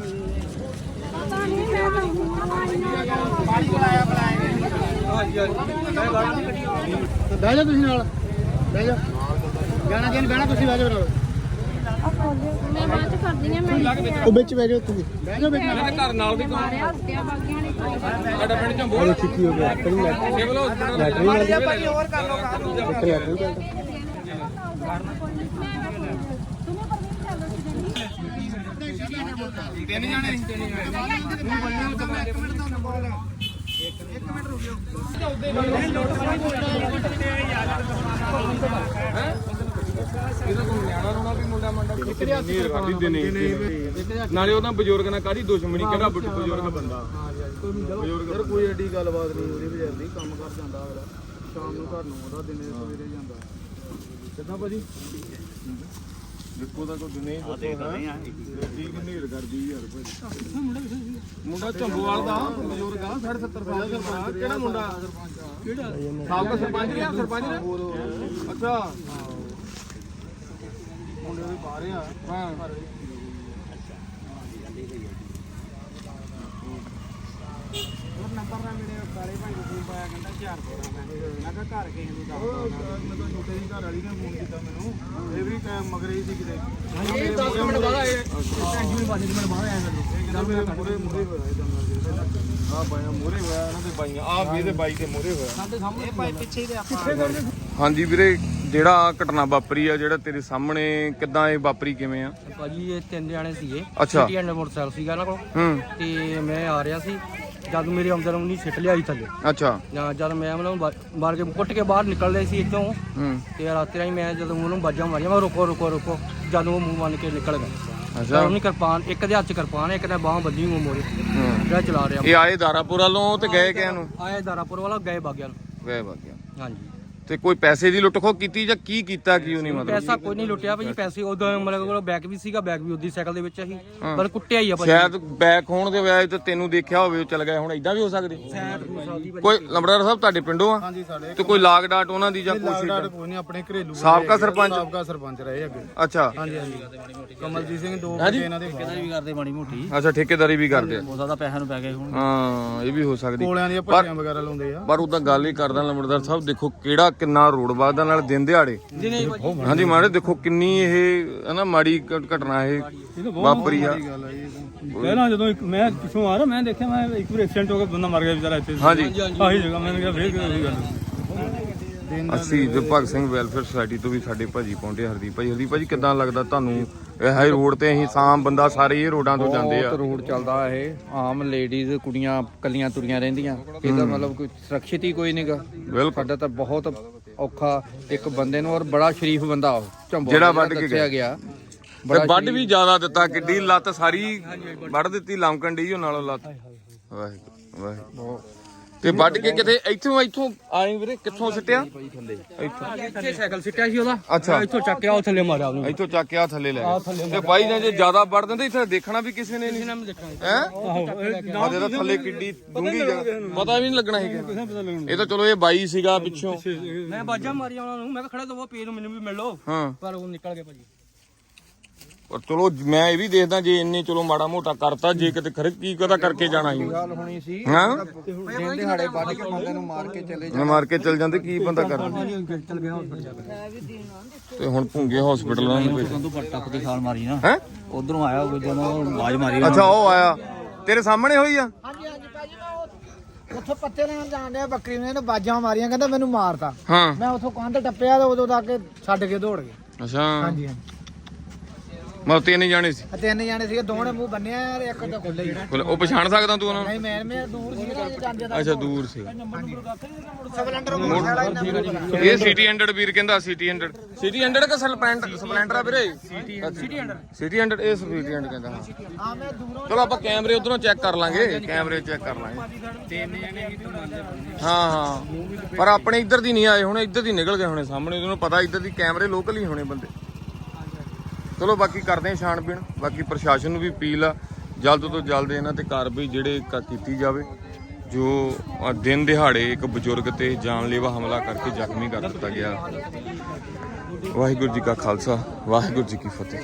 ਨਹੀਂ ਬਹਿ ਜਾ ਤੁਸੀਂ ਨਾਲ ਬਹਿ ਜਾ। ਕਿ ਨਹੀਂ? ਬਹਿਣਾ ਤੁਸੀਂ ਬਹਿ ਜਾਓ ਨਾਲ ਮੈਂ ਬਾਅਦ ਚ ਕਰਦੀ ਆ ਮੈਂ ਉਹ ਵਿੱਚ ਬਹਿ ਜਾਓ ਤੁਸੀਂ। ਬਹਿ ਜਾਓ ਵਿੱਚ ਘਰ ਨਾਲ ਦੀ ਮਾਰਿਆ ਹੱਤਿਆ ਬਾਗੀਆਂ ਨੇ ਸਾਡਾ ਪਿੰਡ ਚੋਂ ਉਹ ਛੁੱਟੀ ਹੋ ਗਿਆ। ਕਰੀ ਲੈ ਸਿਵਲ ਹਸਪਤਾਲ ਲੈਟਰੀ ਮਿਲ ਗਈ ਹੋਰ ਕਰ ਲਓ ਇੱਕ ਲੈਟਰੀ ਚੱਲਦਾ ਤਿੰਨ ਜਾਣੇ। ਨਾਲੇ ਉਹਦਾ ਬਜ਼ੁਰਗ ਨਾਲ ਕਾਦੀ ਦੁਸ਼ਮਣੀ, ਕਿਹੜਾ ਬਜ਼ੁਰਗ ਬੰਦਾ? ਯਾਰ ਕੋਈ ਐਡੀ ਗੱਲਬਾਤ ਨਹੀਂ, ਉਹਦੀ ਵਜ੍ਹਾ ਦੀ ਕੰਮ ਕਰ ਜਾਂਦਾ ਅਗਲਾ। ਸ਼ਾਮ ਨੂੰ ਘਰ ਨੂੰ ਉਹਦਾ ਦਿਨੇ ਸਵੇਰੇ ਜਾਂਦਾ। ਕਿੱਦਾਂ ਭਾਜੀ? ਦੇਖੋ ਤਾਂ ਕੋਈ ਨਹੀਂ ਦੇਖਦਾ ਠੀਕ ਨੇਰ ਕਰਦੀ ਯਾਰ ਭਾਜੀ ਮੁੰਡਾ ਝੰਬੋਵਾਲ ਦਾ ਬਜ਼ੁਰਗ ਆ 70 ਸਾਲ ਦਾ ਕਿਹੜਾ ਮੁੰਡਾ? ਕਿਹੜਾ? ਸਾਬਕਾ ਸਰਪੰਚ ਰਿਹਾ ਸਰਪੰਚ ਨੇ ਅੱਛਾ। ਮੁੰਡੇ ਦੇ ਬਾਹਰ ਆ। ਹਾਂ ਨੰਬਰ ਨਾਲ ਮੇਰੇ ਕਾਲੇ ਭਾਈ। ਨੂੰ ਫੋਨ ਪਾਇਆ ਕਹਿੰਦਾ 4 ਕੋਰਾ ਮੈਂ। ਮੈਂ ਕਿਹਾ ਘਰ ਕਿਸੇ ਨੂੰ ਦੱਸ ਮੈਂ ਤਾਂ ਛੋਟੇ ਦੀ ਘਰ ਵਾਲੀ ਨੇ ਫੋਨ ਕੀਤਾ ਮੈਨੂੰ। ਇਹ ਵੀ ਕ- ਮਗਰ ਹੀ ਸੀ ਕਿਤੇ। ਇਹ 10 ਮਿੰਟ ਬਾਅਦ ਆਏ। ਟੈਂਸ਼ਨ ਬਾਅਦ ਮਿੰਟ ਬਾਅਦ ਆਇਆ ਇਹਦਾ ਮੇਰੇ ਮੂਰੇ ਮੂਰੇ ਹੋਇਆ ਇਹਦਾ ਆ ਬਾਈਆਂ ਮੂਰੇ ਹੋਇਆ ਇਹਨਾਂ ਦੇ ਬਾਈਆਂ। ਆ ਵੀ ਇਹਦੇ ਬਾਈ ਦੇ ਮੂਰੇ ਹੋਇਆ। ਸਾਡੇ ਸਾਹਮਣੇ ਇਹ ਭਾਈ ਪਿੱਛੇ ਦੇ ਆਪਾਂ ਹਾਂਜੀ ਵੀਰੇ ਜਿਹੜਾ ਘਟਨਾ ਵਾਪਰੀ ਆ ਜਿਹੜਾ ਤੇਰੇ ਸਾਹਮਣੇ ਕਿੱਦਾਂ ਇਹ ਵਾਪਰੀ ਕਿਵੇਂ ਆ? ਭਾਜੀ ਇਹ ਤਿੰਨ ਜਾਣੇ ਸੀਗੇ। ਅੱਛਾ। ਮੋਟਰਸਾਈਕਲ ਸੀਗਾ ਇਹਨਾਂ ਕੋਲ। ਹੂੰ। ਤੇ ਮੈਂ ਆ ਰਿਹਾ ਸੀ। ਜਦ ਮੇਰੇ ਆਉਂਦਰ ਉਹਨੇ ਸਿੱਟ ਲਿਆਈ ਥੱਲੇ। ਅੱਛਾ। ਜਾਂ ਜਦ ਮੈਂ ਉਹਨੂੰ ਬਾ- ਮਾਰ ਕੇ ਕੁੱਟ ਕੇ ਬਾਹਰ ਨਿਕਲਦੇ ਸੀ ਇੱਥੋਂ। ਹੂੰ। ਤੇ ਰਾਤੀ ਰਾਈ ਮੈਂ ਜਦੋਂ ਉਹਨੂੰ ਬਾਜਾਂ ਮਾਰੀਆਂ ਮੈਂ ਰੁਕੋ ਰੁਕੋ ਰੁਕੋ ਜਦ ਉਹ ਮੂੰਹ ਬੰਨ ਕੇ ਨਿਕਲ ਗਿਆ ਅੱਛਾ। ਉਹਨੇ ਕਿਰਪਾਨ ਇੱਕ ਦੇ ਹੱਥ 'ਚ ਕਿਰਪਾਨ ਇੱਕ ਦੇ ਬਾਹਾਂ ਬੱਧੀ ਉਹ ਮੋਰੇ ਹੂੰ। ਜਿਹੜਾ ਚਲਾ ਰਿਹਾ। ਇਹ ਆਏ ਦਾਰਾਪੁਰ ਵੱਲੋਂ ਤੇ ਗਏ ਕਿਆਂ ਨੂੰ ਆਏ ਦਾਰਾਪੁਰ ਵਾਲਾ ਗਏ ਬਾਗਿਆਂ ਨੂੰ। ਗਏ ਬਾਗਿਆ ਹਾਂਜੀ। ਤੇ ਕੋਈ ਪੈਸੇ ਦੀ ਲੁੱਟ ਖੋ ਕੀਤੀ ਜਾਂ ਕੀ ਕੀਤਾ ਕੀ ਉਹਨੇ ਮਤਲਬ? ਪੈਸਾ ਕੋਈ ਨਹੀਂ ਲੁੱਟਿਆ ਭਾਜੀ ਪੈਸੇ ਉਦੋਂ ਮਤਲਬ ਕੋਲ ਬੈਗ ਵੀ ਸੀਗਾ ਬੈਗ ਵੀ ਉਹਦੀ ਸਾਈਕਲ ਦੇ ਵਿੱਚ ਸੀ। ਪਰ ਕੁੱਟਿਆ ਹੀ ਆ ਭਾਜੀ। ਸ਼ਾਇਦ ਬੈਕ ਹੋਣ ਦੇ ਵਜ੍ਹਾ ਤੇ ਤੈਨੂੰ ਦੇਖਿਆ ਹੋਵੇ ਉਹ ਚਲ ਗਿਆ ਹੁਣ ਇਦਾਂ ਵੀ ਹੋ ਸਕਦੇ। ਕੋਈ ਲੰਬੜਦਾਰ ਸਾਹਿਬ ਤੁਹਾਡੇ ਪਿੰਡੋਂ ਆ? ਹਾਂਜੀ ਸਾਡੇ ਤੇ ਕੋਈ ਲਾਗ ਡਾਟ ਉਹਨਾਂ ਦੀ ਜਾਂ ਕੁਛ ਕੋਈ ਨਹੀਂ ਆਪਣੇ ਘਰੇਲੂ ਸਾਬਕਾ ਸਰਪੰਚ? ਸਾਬਕਾ ਸਰਪੰਚ ਰਹੇ ਅੱਗੇ। ਅੱਛਾ। ਹਾਂਜੀ ਹਾਂਜੀ। ਕਮਲਜੀਤ ਸਿੰਘ ਦੋ ਇਹਨਾਂ ਦੇ ਬਾਹਰ। ਵੀ ਕਰਦੇ ਮਾੜੀ ਮੋਟੀ। ਅੱਛਾ ਠੇਕੇਦਾਰੀ ਵੀ ਕਰਦੇ ਆ। ਉਹਦਾ ਪੈਸਿਆਂ ਨੂੰ ਪੈ ਗਏ ਹੁਣ। ਹਾਂ ਇਹ ਵੀ ਹੋ ਸਕਦੀ। ਕੋਲਿਆਂ ਦੀਆਂ ਭੱਟੀਆਂ ਵਗੈਰਾ ਲਾਉਂਦੇ ਆ। ਪਰ ਉਦਾਂ ਗੱਲ ਹੀ ਕਰਦਾ ਲੰਬੜਦਾਰ ਸਾਹਿਬ ਦੇਖੋ ਕਿਹੜਾ ਕਿੰਨਾ ਰੋਡ ਵਾਦਾ ਨਾਲ ਦਿਨ ਦਿਹਾੜੇ। ਹਾਂਜੀ ਮਾੜੇ ਦੇਖੋ ਕਿੰਨੀ ਇਹ ਹੈ ਨਾ ਮਾੜੀ ਘਟਨਾ ਇਹ ਵਾਪਰੀ ਆ। ਇਹ। ਪਹਿਲਾਂ ਜਦੋਂ ਇੱਕ ਮੈਂ ਪਿੱਛੋਂ ਆ ਰਿਹਾ ਮੈਂ ਦੇਖਿਆ ਮੈਂ ਇੱਕ ਵਾਰ ਐਕਸੀਡੈਂਟ ਹੋ ਗਿਆ ਬੰਦਾ ਮਰ ਗਿਆ ਵਿਚਾਰਾ ਇੱਥੇ। ਹਾਂਜੀ। ਆਹੀ ਜਗ੍ਹਾ ਮੈਂ ਕਿਹਾ ਫੇਰ ਕਿਹੜੀ ਗੱਲ ਅਸੀਂ ਤੇ ਭਗਤ ਸਿੰਘ ਵੈਲਫੇਅਰ ਸੁਸਾਇਟੀ ਤੋਂ ਵੀ ਸਾਡੇ ਭਾਜੀ ਪਹੁੰਚੇ ਹਰਦੀਪ ਭਾਜੀ ਹਰਦੀਪ ਭਾਜੀ ਕਿਦਾਂ ਲੱਗਦਾ ਤੁਹਾਨੂੰ? ਇਹ ਹਾਈ ਰੋਡ ਤੇ ਅਸੀਂ ਸਾਮ ਬੰਦਾ ਸਾਰੇ ਇਹ ਰੋਡਾਂ ਤੋਂ ਜਾਂਦੇ ਆ। ਬਹੁਤ ਰੂਟ ਚੱਲਦਾ ਇਹ। ਆਮ ਲੇਡੀਜ਼ ਕੁੜੀਆਂ ਕੱਲੀਆਂ ਤੁਰੀਆਂ ਰਹਿੰਦੀਆਂ। ਇਹਦਾ ਮਤਲਬ ਕੋਈ ਸੁਰੱਖਿਅਤ ਹੀ ਕੋਈ ਨਹੀਂਗਾ ਬਿਲਕੁਲ। ਸਾਡਾ ਤਾਂ ਬਹੁਤ ਔਖਾ ਇੱਕ ਬੰਦੇ ਨੂੰ ਔਰ ਬੜਾ ਸ਼ਰੀਫ ਬੰਦਾ ਉਹ ਝੰਬੋ ਜਿਹੜਾ ਵੱਢ ਕੇ ਗਿਆ। ਤੇ ਵੱਢ ਵੀ ਜ਼ਿਆਦਾ ਦਿੱਤਾ ਕਿੱਡੀ ਲੱਤ ਸਾਰੀ ਵੱਢ ਦਿੱਤੀ ਲਮਕਣ ਡਈ ਉਹ ਨਾਲੋਂ ਲੱਤ। ਵਾਹਿਗੁਰੂ ਵਾਹਿਗੁਰੂ। ਤੇ ਵੱਢ ਕੇ ਕਿਤੇ ਇੱਥੋਂ ਇੱਥੋਂ ਆਏ ਵੀਰੇ ਕਿੱਥੋਂ ਸਿੱਟਿਆ? ਇੱਥੋਂ ਇੱਥੇ ਸਾਈਕਲ ਸਿੱਟਿਆ ਸੀ ਉਹਦਾ। ਅੱਛਾ। ਇੱਥੋਂ ਚੱਕਿਆ ਉਹ ਥੱਲੇ ਮਾਰਿਆ ਉਹਨੂੰ। ਇੱਥੋਂ ਚੱਕ ਕੇ ਆ ਥੱਲੇ ਲੈ ਗਏ। ਤੇ ਬਾਈ ਨੇ ਜੇ ਜ਼ਿਆਦਾ ਵੱਢ ਦਿੰਦੇ ਇੱਥੇ ਦੇਖਣਾ ਵੀ ਕਿਸੇ ਨੇ ਨਹੀਂ। ਹੈ? ਆ ਜਿਹਦਾ ਥੱਲੇ ਕਿੱਡੀ ਡੂੰਗੀ ਪਤਾ ਵੀ ਨਹੀਂ ਲੱਗਣਾ ਹੈਗਾ। ਇਹ ਤਾਂ ਚਲੋ ਇਹ ਬਾਈ ਸੀਗਾ ਪਿੱਛੋਂ। ਮੈਂ ਬਾਜਾਂ ਮਾਰੀਆਂ ਉਹਨਾਂ ਨੂੰ ਮੈਂ ਕਿਹਾ ਖੜਾ ਦਵੋ ਪੇ ਨੂੰ ਮੈਨੂੰ ਵੀ ਮਿਲ। ਲਓ ਹਾਂ। ਪਰ ਉਹ ਨਿਕਲ ਗਏ ਭਾਜੀ। ਪਰ ਚਲੋ ਮੈਂ ਇਹ ਵੀ ਦੇਖਦਾ ਜੇ ਇੰਨੇ ਚਲੋ ਮਾੜਾ ਮੋਟਾ ਕਰਤਾ ਜੇ ਕਿਤੇ ਖਰੇ ਕੀ ਕਦਾ ਕਰਕੇ ਜਾਣਾ ਸੀ। ਗੱਲ ਹੋਣੀ ਸੀ ਹਾਂ? ਦਿਨ ਦਿਹਾੜੇ ਵੱਢ ਕੇ ਬੰਦੇ ਨੂੰ ਮਾਰ ਕੇ ਚਲੇ ਮੈਂ ਮਾਰ ਕੇ ਚਲ ਜਾਂਦੇ ਕੀ ਬੰਦਾ ਕਰਦਾ? ਤੇ ਹੁਣ ਭੁੰਗੇ ਹਸਪੀਟਲ ਉਹਨਾਂ ਨੂੰ ਭੇਜ ਤੋਂ ਟੱਪ ਦੀ ਖਾਲ ਮਾਰੀ ਨਾ। ਹੈ? ਉਧਰੋਂ ਆਇਆ ਉਹ ਜਦੋਂ ਆਵਾਜ਼ ਮਾਰੀ ਅੱਛਾ ਉਹ ਆਇਆ। ਤੇਰੇ ਸਾਹਮਣੇ ਹੋਈ ਆ? ਹਾਂਜੀ ਹਾਂਜੀ ਭਾਜੀ ਮੈਂ ਉਹ- ਉੱਥੋਂ ਪੱਤੇ ਲੈਣ ਜਾਣ ਡਿਆ ਬੱਕਰੀ ਨੇ ਇਹਨੇ ਬਾਜਾਂ ਮਾਰੀਆਂ ਕਹਿੰਦਾ ਮੈਨੂੰ ਮਾਰਤਾ। ਹਾਂ। ਮੈਂ ਉੱਥੋਂ ਕੰਧ ਟੱਪਿਆ ਤੇ ਉਦੋਂ ਤੱਕ ਇਹ ਛੱਡ ਕੇ ਦੌੜ ਗਏ। ਅੱਛਾ। ਹਾਂਜੀ ਹਾਂਜੀ। ਮਤਲਬ ਤਿੰਨ ਜਾਣੇ ਸੀ। ਆ ਤਿੰਨ ਜਾਣੇ ਸੀਗੇ ਦੋਵਾਂ ਨੇ ਮੂੰਹ ਬੰਨਿਆ ਯਾਰ ਇੱਕ ਤਾਂ ਖੁੱਲੇ ਹੀ ਬੋਲੇ, ਉਹ ਪਛਾਣ ਸਕਦਾ ਤੂੰ ਉਹਨਾਂ ਨੂੰ? ਨਹੀਂ ਮੈਂ ਮੈਂ ਦੂਰ ਸੀ ਨਾ ਜਾਂਦੇ ਦਾ ਅੱਛਾ ਦੂਰ ਸੀ। ਸਿਲੰਡਰ ਮੋਟਰਸਾਈਕਲ ਇਹ ਸਿਟੀ 100 ਵੀਰ ਕਹਿੰਦਾ ਸਿਟੀ 100 ਸਿਟੀ 100 ਕਿ ਸਪਲੈਂਡਰ ਸਪਲੈਂਡਰ ਆ ਵੀਰੇ? ਸਿਟੀ 100 ਸਿਟੀ 100 ਇਹ ਸਿਟੀ 100 ਕਹਿੰਦਾ ਹਾਂ। ਆ ਮੈਂ ਦੂਰੋਂ ਚਲੋ ਆਪਾਂ ਕੈਮਰੇ ਉਧਰੋਂ ਚੈੱਕ ਕਰ ਲਾਂਗੇ। ਕੈਮਰੇ ਚੈੱਕ ਕਰ ਲਾਂਗੇ। ਹਾਂ ਹਾਂ ਪਰ ਆਪਣੇ ਇੱਧਰ ਦੀ ਨਹੀਂ ਆਏ ਹੁਣ ਇੱਧਰ ਦੀ ਨਿਕਲ ਗਏ ਹੋਣੇ ਸਾਹਮਣੇ। ਉਹਨੂੰ ਪਤਾ ਇੱਧਰ ਦੀ ਕੈਮਰੇ ਲੋਕਲ ਹੀ ਹੋਣੇ ਬੰਦੇ। ਚਲੋ ਬਾਕੀ ਕਰਦੇ ਹਾਂ ਛਾਣਬੀਣ ਬਾਕੀ ਪ੍ਰਸ਼ਾਸਨ ਨੂੰ ਵੀ ਅਪੀਲ ਆ, ਜਲਦ ਤੋਂ ਜਲਦ ਇਹਨਾਂ ਤੇ ਕਾਰਵਾਈ ਜਿਹੜੇ ਕੀਤੀ ਜਾਵੇ, ਜੋ ਦਿਨ ਦਿਹਾੜੇ ਇੱਕ ਬਜ਼ੁਰਗ ਤੇ ਜਾਨਲੇਵਾ ਹਮਲਾ ਕਰਕੇ ਜ਼ਖਮੀ ਕਰ ਦਿੱਤਾ ਗਿਆ। ਵਾਹਿਗੁਰੂ ਜੀ ਕਾ ਖਾਲਸਾ, ਵਾਹਿਗੁਰੂ ਜੀ ਕੀ ਫਤਿਹ।